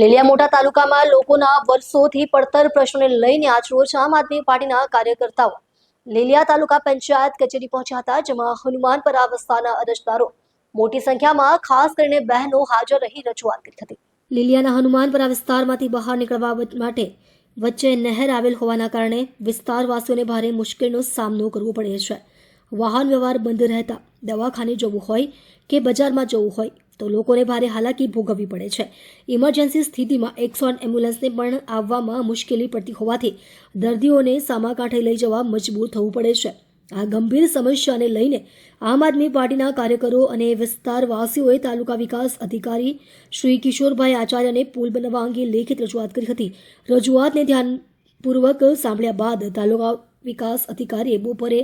લીલિયા મોટા તાલુકામાં લોકોના વર્ષોથી પડતર પ્રશ્નોને લઈને આજરોજ આમ આદમી પાર્ટીના કાર્યકર્તાઓ લીલિયા તાલુકા પંચાયત કચેરી પહોંચ્યા હતા, જેમાં હનુમાનપરા વિસ્તારના અરજદારો મોટી સંખ્યામાં, ખાસ કરીને બહેનો હાજર રહી રજૂઆત કરી હતી. લીલિયાના હનુમાનપરા વિસ્તારમાંથી બહાર નીકળવા માટે વચ્ચે નહેર આવેલ હોવાના કારણે વિસ્તારવાસીઓને ભારે મુશ્કેલીનો સામનો કરવો પડે છે. વાહન વ્યવહાર બંધ રહેતા દવાખાને જવું હોય કે બજારમાં જવું હોય તો લોકોને ભારે હાલાકી ભોગવવી પડે છે. ઇમરજન્સી સ્થિતિમાં એકસો એમ્બ્યુલન્સને પણ આવવામાં મુશ્કેલી પડતી હોવાથી દર્દીઓને સામા કાંઠે લઈ જવા મજબૂર થવું પડે છે. આ ગંભીર સમસ્યાને લઈને આમ આદમી પાર્ટીના કાર્યકરો અને વિસ્તારવાસીઓએ તાલુકા વિકાસ અધિકારી શ્રી કિશોરભાઈ આચાર્યને પુલ બનાવવા અંગે લેખિત રજૂઆત કરી હતી. રજૂઆતને ધ્યાનપૂર્વક સાંભળ્યા બાદ તાલુકા વિકાસ અધિકારીએ બપોરે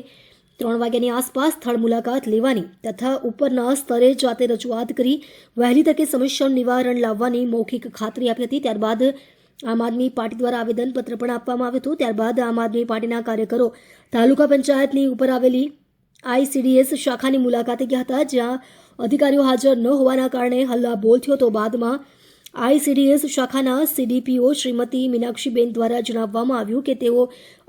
ત્રણ વાગ્યાની આસપાસ સ્થળ મુલાકાત લેવાની તથા ઉપરના સ્તરે જાતે રજૂઆત કરી વહેલી તકે સમસ્યાનું નિવારણ લાવવાની મૌખિક ખાતરી આપી હતી. ત્યારબાદ આમ આદમી પાર્ટી દ્વારા આવેદનપત્ર પણ આપવામાં આવ્યું હતું. ત્યારબાદ આમ આદમી પાર્ટીના કાર્યકરો તાલુકા પંચાયતની ઉપર આવેલી આઈસીડીએસ શાખાની મુલાકાતે ગયા હતા, જ્યાં અધિકારીઓ હાજર ન હોવાના કારણે હલ્લા બોલ થયો તો બાદમાં આઈસીડીએસ શાખાના સીડીપીઓ શ્રીમતી મીનાક્ષીબેન દ્વારા જણાવવામાં આવ્યું કે તેઓ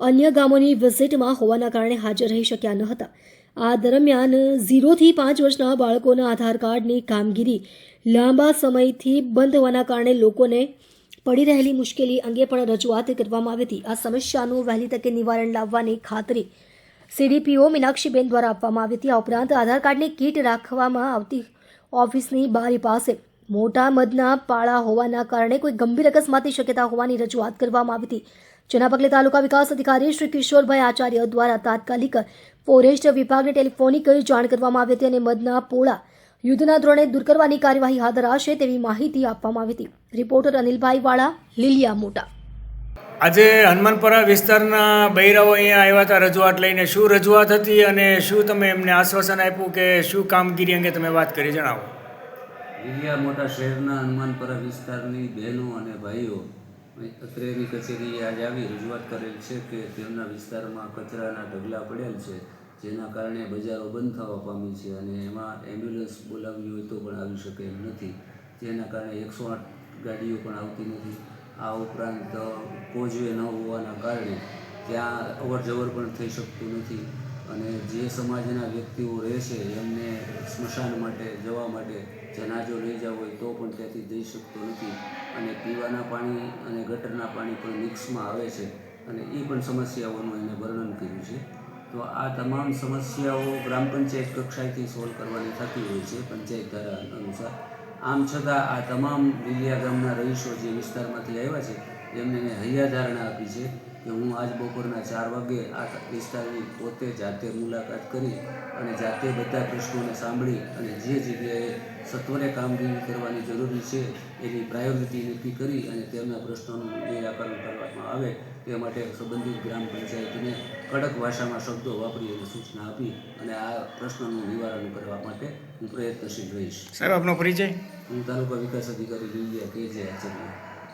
અન્ય ગામોની વિઝિટમાં હોવાના કારણે હાજર રહી શક્યા ન હતા. આ દરમિયાન ઝીરોથી પાંચ વર્ષના બાળકોના આધાર કાર્ડની કામગીરી લાંબા સમયથી બંધ હોવાના કારણે લોકોને પડી રહેલી મુશ્કેલી અંગે પણ રજૂઆત કરવામાં આવી હતી. આ સમસ્યાનું વહેલી તકે નિવારણ લાવવાની ખાતરી સીડીપીઓ મીનાક્ષીબેન દ્વારા આપવામાં આવી હતી. આ ઉપરાંત આધાર કાર્ડની કીટ રાખવામાં આવતી ઓફિસની બારી પાસે મોટા મધના પાળા હોવાના કારણે કોઈ ગંભીર અકસ્માતની શક્યતા હોવાની રજૂઆત કરવામાં આવી હતી. જેના પગલે તાલુકા વિકાસ અધિકારી શ્રી કિશોરભાઈ આચાર્ય દ્વારા તાત્કાલિક ફોરેસ્ટ વિભાગને ટેલિફોનિક જાણ કરવામાં આવી હતી અને મધના પોળા યુદ્ધના ધોરણે દૂર કરવાની કાર્યવાહી હાથ ધરાશે તેવી માહિતી આપવામાં આવી હતી. રિપોર્ટર અનિલભાઈ વાળા, લીલિયા મોટા. આજે હનુમાનપરા વિસ્તારના બૈરાઓ અહીંયા આવ્યા હતા રજૂઆત લઈને. શું રજૂઆત હતી અને શું તમે એમને આશ્વાસન આપ્યું કે શું કામગીરી અંગે તમે વાત કરી જણાવો? લીલિયા મોટા શહેરના હનુમાનપરા વિસ્તારની બહેનો અને ભાઈઓ અત્રેની કચેરીએ આજે આવી રજૂઆત કરેલ છે કે તેમના વિસ્તારમાં કચરાના ઢગલા પડેલ છે, જેના કારણે બજારો બંધ થવા પામી છે અને એમાં એમ્બ્યુલન્સ બોલાવવી હોય તો પણ આવી શકે એમ નથી. જેના કારણે એકસો આઠ ગાડીઓ પણ આવતી નથી. આ ઉપરાંત કોઝવે ન હોવાના કારણે ત્યાં અવર જવર પણ થઈ શકતું નથી. અને જે સમાજના વ્યક્તિઓ રહે છે એમને સ્મશાન માટે, જવા માટે જનાજો લઈ જવો હોય તો પણ ત્યાંથી જઈ શકતો નથી. અને પીવાના પાણી અને ગટરના પાણી પણ મિક્સમાં આવે છે અને એ પણ સમસ્યાઓનું એને વર્ણન કર્યું છે. તો આ તમામ સમસ્યાઓ ગ્રામ પંચાયત કક્ષાએથી સોલ્વ કરવાની થતી હોય છે પંચાયત ધારા અનુસાર. આમ છતાં આ તમામ લીલિયા ગામના રહીશો જે વિસ્તારમાંથી આવ્યા છે એમને હૈયાધારણા આપી છે. કે હું આજ બપોરના ચાર વાગે આ વિસ્તારની પોતે જાતે મુલાકાત કરી અને જાતે બધા પ્રશ્નોને સાંભળી અને જે જગ્યાએ સત્વરે કામગીરી કરવાની જરૂરી છે એની પ્રાયોરિટી નક્કી કરી અને તેમના પ્રશ્નોનું નિરાકરણ કરવામાં આવે તે માટે સંબંધિત ગ્રામ પંચાયતને કડક ભાષામાં શબ્દો વાપરી અને સૂચના આપી અને આ પ્રશ્નનું નિવારણ કરવા માટે હું પ્રયત્નશીલ રહીશ. સાહેબ આપનો પરિચય? હું તાલુકા વિકાસ અધિકારી લીલિયા કે જે આચાર્ય.